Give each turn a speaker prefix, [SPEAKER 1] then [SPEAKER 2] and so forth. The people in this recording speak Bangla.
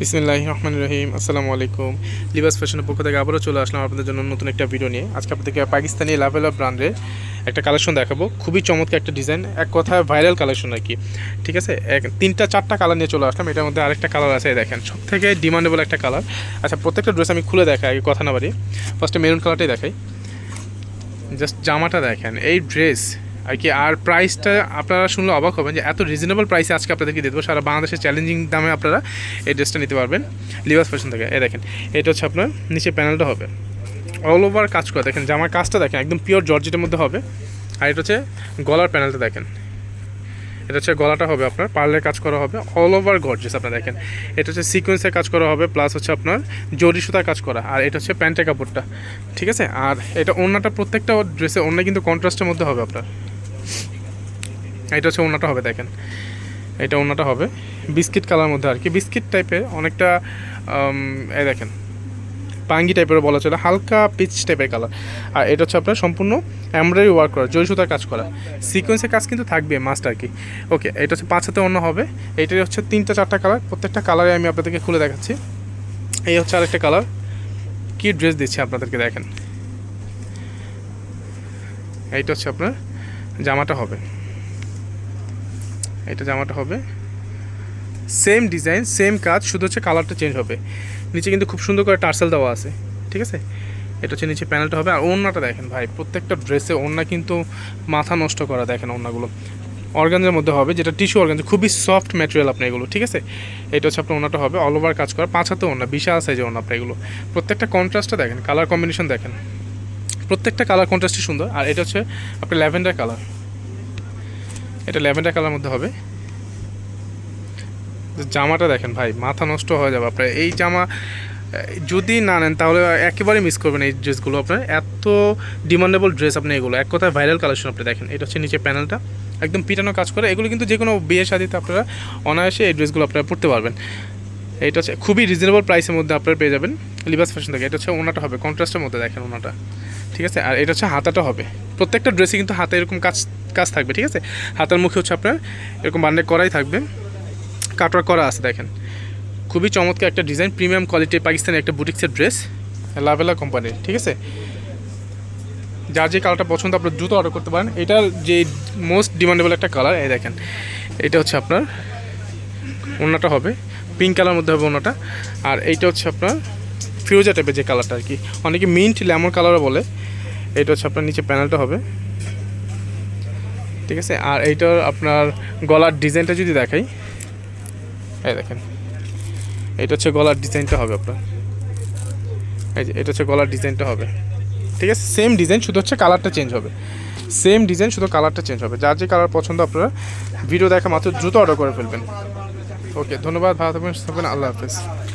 [SPEAKER 1] বিসমিল্লাহ রহমান রহিম আসসালামু আলাইকুম। লিবাস ফ্যাশনের পক্ষ থেকে আবারও চলে আসলাম আপনাদের জন্য নতুন একটা ভিডিও নিয়ে। আজকে আপনাদেরকে পাকিস্তানি লাভেল ব্র্যান্ডের একটা কালেকশন দেখাবো। খুবই চমৎকার একটা ডিজাইন এক কথায় ভাইরাল কালেকশন আর কি ঠিক আছে? এক, তিনটা, চারটা কালার নিয়ে চলে আসলাম। এটার মধ্যে আরেকটা কালার আছে দেখেন। সব থেকে ডিমান্ডেবল একটা কালার আচ্ছা প্রত্যেকটা ড্রেস আমি খুলে দেখাই, আগে কথা না বাড়ি ফার্স্টে মেরুন কালারটাই দেখাই। জাস্ট জামাটা দেখেন। এই ড্রেস আর কি, আর প্রাইসটা আপনারা শুনলে অবাক হবেন যে এত রিজনেবল প্রাইসে আজকে আপনাদেরকে দিয়ে দেবো। সারা বাংলাদেশের চ্যালেঞ্জিং দামে আপনারা এই ড্রেসটা নিতে পারবেন। লিবাস ফ্যাশন থেকে, এই দেখেন, এটা হচ্ছে আপনার, নিচে প্যানেলটা হবে। অল ওভার কাজ করা, দেখেন, জামার কাজটা দেখেন, একদম পিওর জর্জেটের মধ্যে হবে। আর এটা হচ্ছে গলার প্যানেলটা দেখেন। এটা হচ্ছে গলাটা হবে আপনার পার্লের কাজ করা হবে। অল ওভার গর্জেস আপনার দেখেন। এটা হচ্ছে সিকোয়েন্সের কাজ করা হবে প্লাস হচ্ছে আপনার জরি সুতার কাজ করা। আর এটা হচ্ছে প্যান্টের কাপড়টা, ঠিক আছে? আর এটা ওড়নাটা প্রত্যেকটা ড্রেসে ওড়না কিন্তু কন্ট্রাস্টের মধ্যে হবে আপনার। এটা হচ্ছে ওড়নাটা হবে, দেখেন। এটা ওড়নাটা হবে। বিস্কিট কালার মধ্যে আর কি। বিস্কিট টাইপের অনেকটা এই দেখেন, পাঙ্গি টাইপের বলা চলে, হালকা পিচ টাইপের কালার আর এটা হচ্ছে আপনার সম্পূর্ণ এমব্রয়ডারি ওয়ার্ক করা জরি সুতার কাজ করা। সিকোয়েন্সের কাজ কিন্তু থাকবে মাস্ট আর কি। ওকে এটা হচ্ছে পাঁচ হাতে অন্য হবে। এইটাই হচ্ছে তিনটা চারটা কালার প্রত্যেকটা কালারে আমি আপনাদেরকে খুলে দেখাচ্ছি। এই হচ্ছে আরেকটা কালার কি ড্রেস দিচ্ছি আপনাদেরকে, দেখেন। এইটা হচ্ছে আপনার জামাটা হবে। এটা জামাটা হবে। সেম ডিজাইন সেম কাজ, শুধু হচ্ছে কালারটা চেঞ্জ হবে। নিচে কিন্তু খুব সুন্দর করে টার্সেল দেওয়া আছে, ঠিক আছে? এটা হচ্ছে নিচে প্যানেলটা হবে। আর ওড়নাটা দেখেন ভাই, প্রত্যেকটা ড্রেসে ওড়না কিন্তু মাথা নষ্ট করা দেখেন ওড়নাগুলো। অর্গানজের মধ্যে হবে, যেটা টিস্যু অর্গানজ খুবই সফট ম্যাটেরিয়াল আপনার এগুলো, ঠিক আছে? এটা হচ্ছে আপনার ওনাটা হবে অল ওভার কাজ করা, পাঁচ হাতে ওনা বিশাল সাইজের ওনা আপনার এগুলো। প্রত্যেকটা কন্ট্রাস্টটা দেখেন কালার কম্বিনেশন দেখেন। প্রত্যেকটা কালার কন্ট্রাস্টই সুন্দর, আর এটা হচ্ছে আপনার ল্যাভেন্ডার কালার এটা ল্যাভেন্ডার কালার মধ্যে হবে। জামাটা দেখেন ভাই, মাথা নষ্ট হয়ে যাবে আপনার। এই জামা, যদি না নেন তাহলে একেবারে মিস করবেন এই ড্রেসগুলো আপনার। এত ডিমান্ডেবল ড্রেস আপনি এগুলো। এক কথায় ভাইরাল কালেকশন আপনি দেখেন। এটা হচ্ছে নিচে প্যানেলটা একদম পিটানো কাজ করে। এগুলো কিন্তু যে কোনো বিয়ে শাদিতে আপনারা অনায়াসে এই ড্রেসগুলো আপনারা পড়তে পারবেন। এটা হচ্ছে খুবই রিজনেবল প্রাইসের মধ্যে আপনারা পেয়ে যাবেন। লিবাস ফ্যাশন থেকে। এটা হচ্ছে ওনাটা হবে। কন্ট্রাস্টের মধ্যে দেখেন ওনাটা। ঠিক আছে? আর এটা হচ্ছে হাতাটা হবে। প্রত্যেকটা ড্রেসে কিন্তু হাতে এরকম কাজ কাজ থাকবে, ঠিক আছে? হাতার মুখে হচ্ছে আপনার এরকম বান্ডে করাই থাকবে। কাটওয়ার করা আছে, দেখেন। খুবই চমৎকার একটা ডিজাইন প্রিমিয়াম কোয়ালিটির পাকিস্তানের একটা বুটিক্সের ড্রেস লাভেলা কোম্পানির ঠিক আছে? যার যে কালারটা পছন্দ, আপনার দ্রুত অর্ডার করতে পারেন। এটার যে মোস্ট ডিমান্ডেবল একটা কালার এই দেখেন, এটা হচ্ছে আপনার ওনাটা হবে পিঙ্ক কালার মধ্যে হবে ওনাটা আর এইটা হচ্ছে আপনার ফিরোজা টাইপের যে কালারটা আর কি। অনেকে মিন্ট লেমন কালারও বলে, এটা হচ্ছে আপনার নিচে প্যানেলটা হবে। ঠিক আছে? আর এইটার আপনার গলার ডিজাইনটা যদি দেখাই। এই দেখেন। এটা হচ্ছে গলার ডিজাইনটা হবে আপনার। এই যে, এটা হচ্ছে গলার ডিজাইনটা হবে। ঠিক আছে? সেম ডিজাইন শুধু হচ্ছে কালারটা চেঞ্জ হবে। সেম ডিজাইন শুধু কালারটা চেঞ্জ হবে। যার যে কালার পছন্দ আপনারা ভিডিও দেখা মাত্র দ্রুত অর্ডার করে ফেলবেন। ওকে ধন্যবাদ। ভালো থাকবেন থাকবেন। আল্লাহ হাফেজ।